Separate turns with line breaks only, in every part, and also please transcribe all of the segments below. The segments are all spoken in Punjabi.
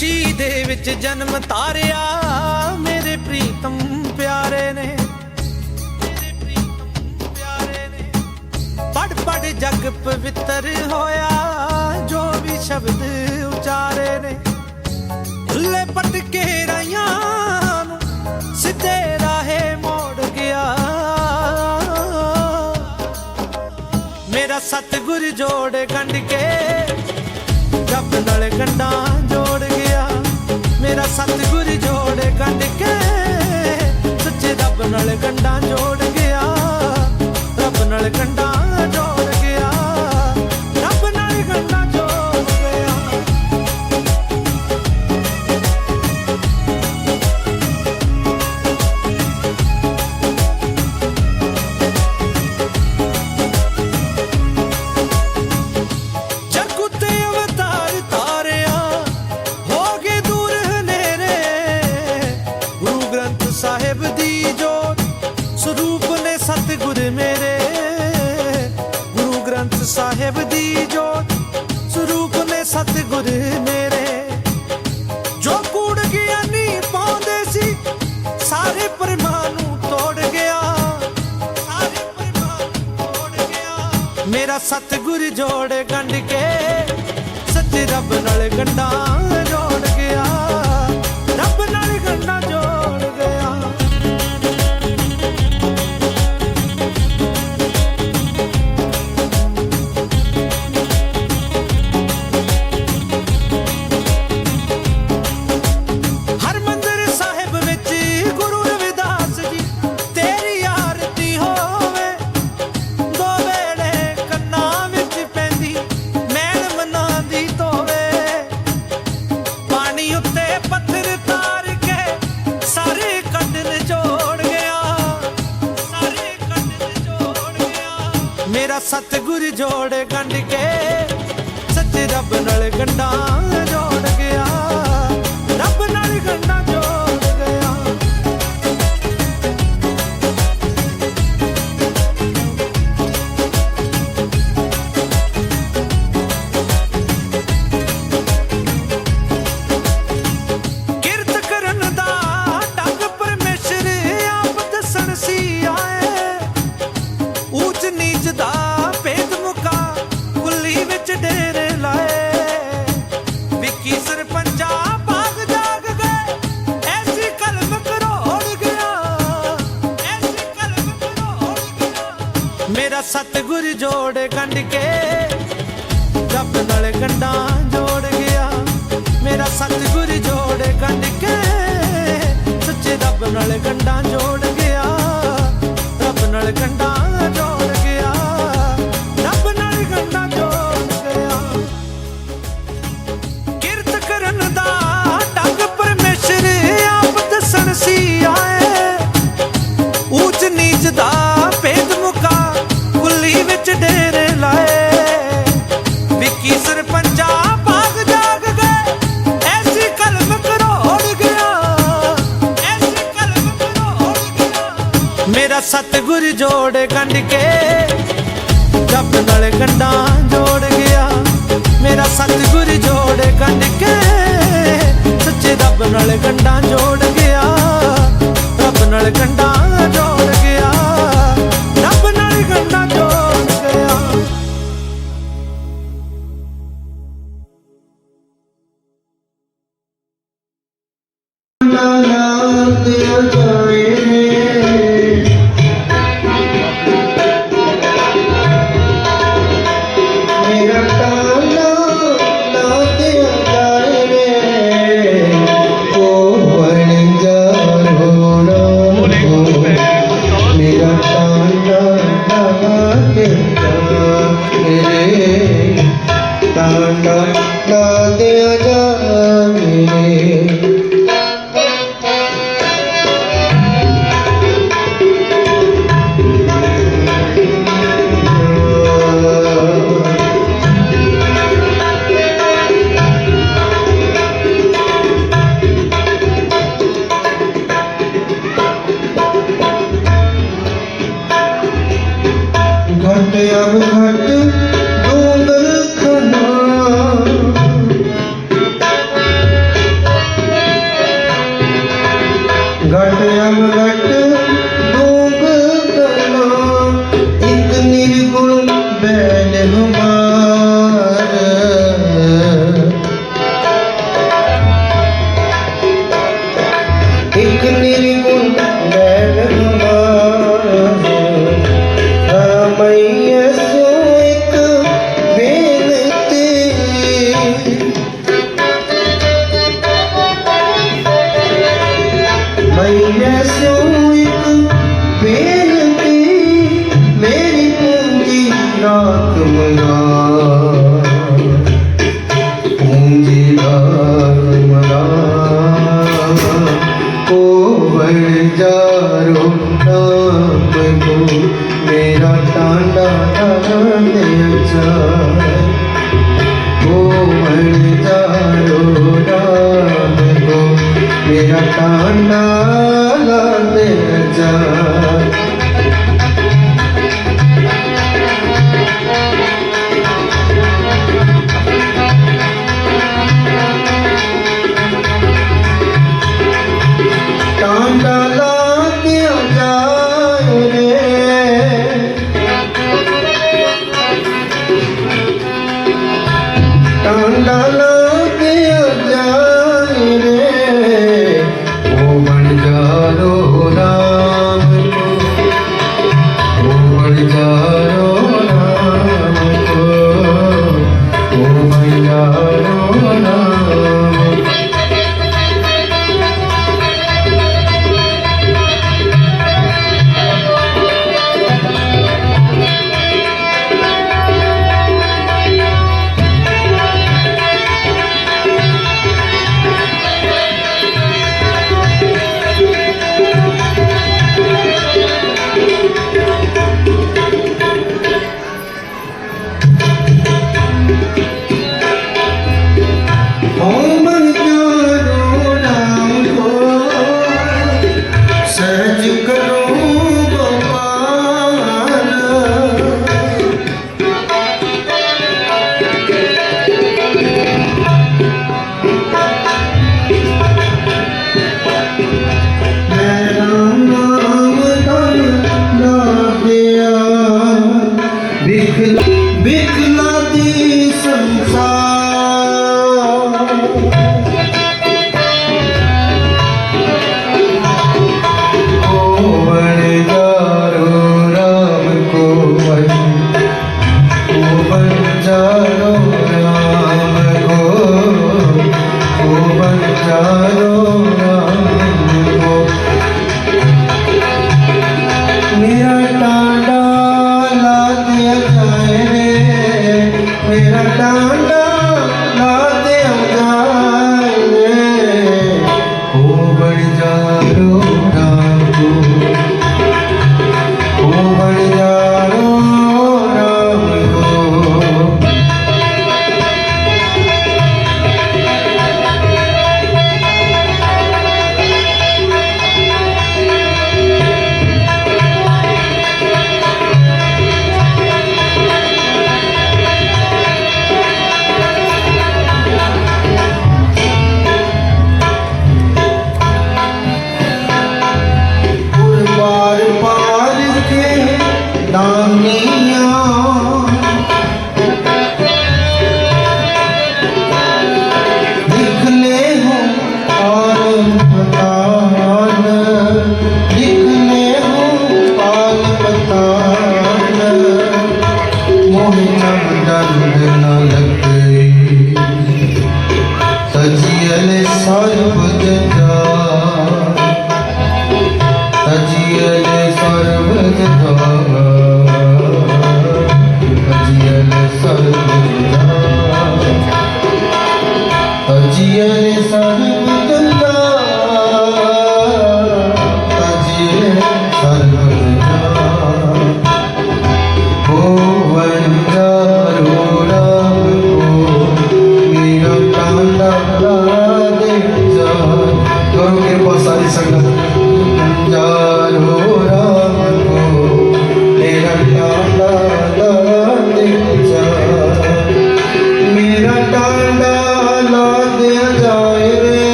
ਕਾਸ਼ੀ ਦੇ ਵਿੱਚ ਜਨਮ ਤਾਰਿਆ। ਮੇਰੇ ਪ੍ਰੀਤਮ ਪਿਆਰੇ ਨੇ। ਪ੍ਰੀਤਮ ਪਿਆਰੇ ਪੜ ਪੜ ਜਗ ਪਵਿੱਤਰ ਹੋਇਆ। ਜੋ ਵੀ ਸ਼ਬਦ ਉਚਾਰੇ ਨੇ। ਭੁੱਲੇ ਪਟਕੇ ਰਾਈਆਂ ਨੂੰ ਸਿੱਧੇ ਰਾਹੇ ਮੋੜ ਗਿਆ। ਮੇਰਾ ਸਤਿਗੁਰ ਜੋੜ ਗੰਢ ਕੇ। ਰੱਬ ਨਾਲ ਗੰਢਾਂ ਜੋੜ ਮੇਰਾ ਸਤਿਗੁਰ ਜੋੜ ਗੰਢ ਕੇ ਸੱਚੇ ਰੱਬ ਨਾਲ ਗੰਢਾਂ ਜੋੜ ਗਿਆ, ਰੱਬ ਨਾਲ ਗੰਢਾਂ ਜੋੜ ਸਤਿਗੁਰ ਮੇਰੇ, ਜੋ ਕੂੜ ਗਿਆਨੀ ਪਾਉਂਦੇ ਸੀ, ਸਾਰੇ ਪਰਮਾਨ ਨੂੰ ਤੋੜ ਗਿਆ। ਸਾਰੇ ਪਰਮਾਨ ਨੂੰ ਤੋੜ ਗਿਆ। ਮੇਰਾ ਸਤਿਗੁਰ ਜੋੜ ਗੰਢ ਕੇ, ਸੱਚ ਰੱਬ ਨਾਲ ਗੰਢਾਂ। ਸਤਿਗੁਰ ਜੋੜ ਗੰਢ ਕੇ ਰੱਬ ਨਾਲ ਗੰਢਾਂ ਜੋੜ ਗਿਆ। ਮੇਰਾ ਸਤਿਗੁਰ ਜੋੜ ਗੰਢ ਕੇ ਸੱਚੇ ਰੱਬ ਨਾਲ ਗੰਢਾਂ ਜੋੜ ਗਿਆ। ਰੱਬ ਨਾਲ ਗੰਢਾਂ ਜੋੜ ਮੇਰਾ ਸਤਿਗੁਰ ਜੋੜ ਗੰਢ ਕੇ ਰੱਬ ਨਾਲ ਗੰਢਾਂ ਜੋੜ ਗਿਆ। ਮੇਰਾ ਸਤਿਗੁਰ ਜੋੜ ਗੰਢ ਕੇ ਸੱਚੇ ਰੱਬ ਨਾਲ ਗੰਢਾਂ ਜੋੜ ਗਿਆ। ਰੱਬ ਨਾਲ ਗੰਢਾਂ ਜੋੜ জানা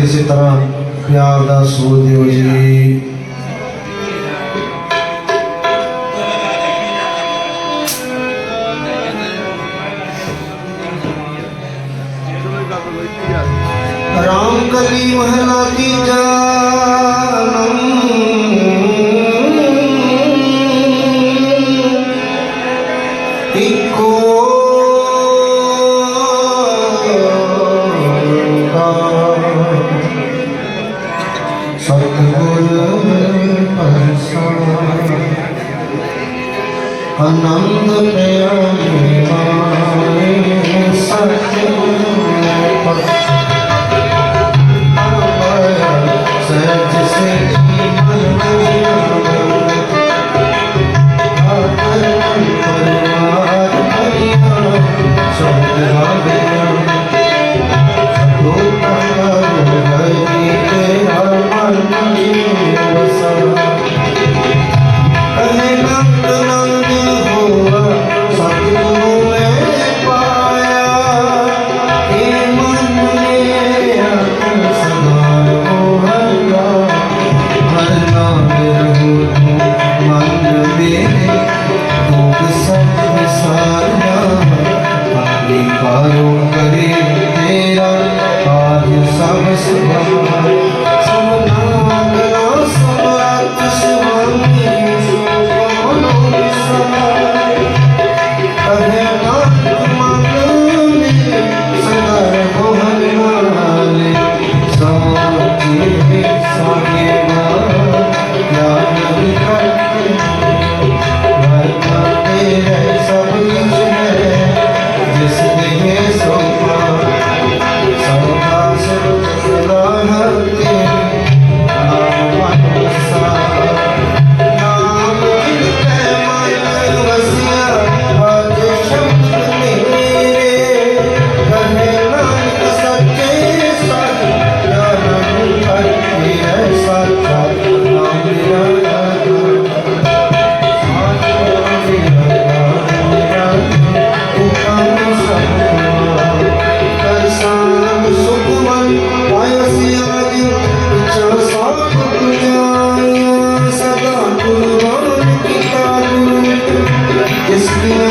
किसी तरह प्यार दसो दियो जी राम कली महला की जा you.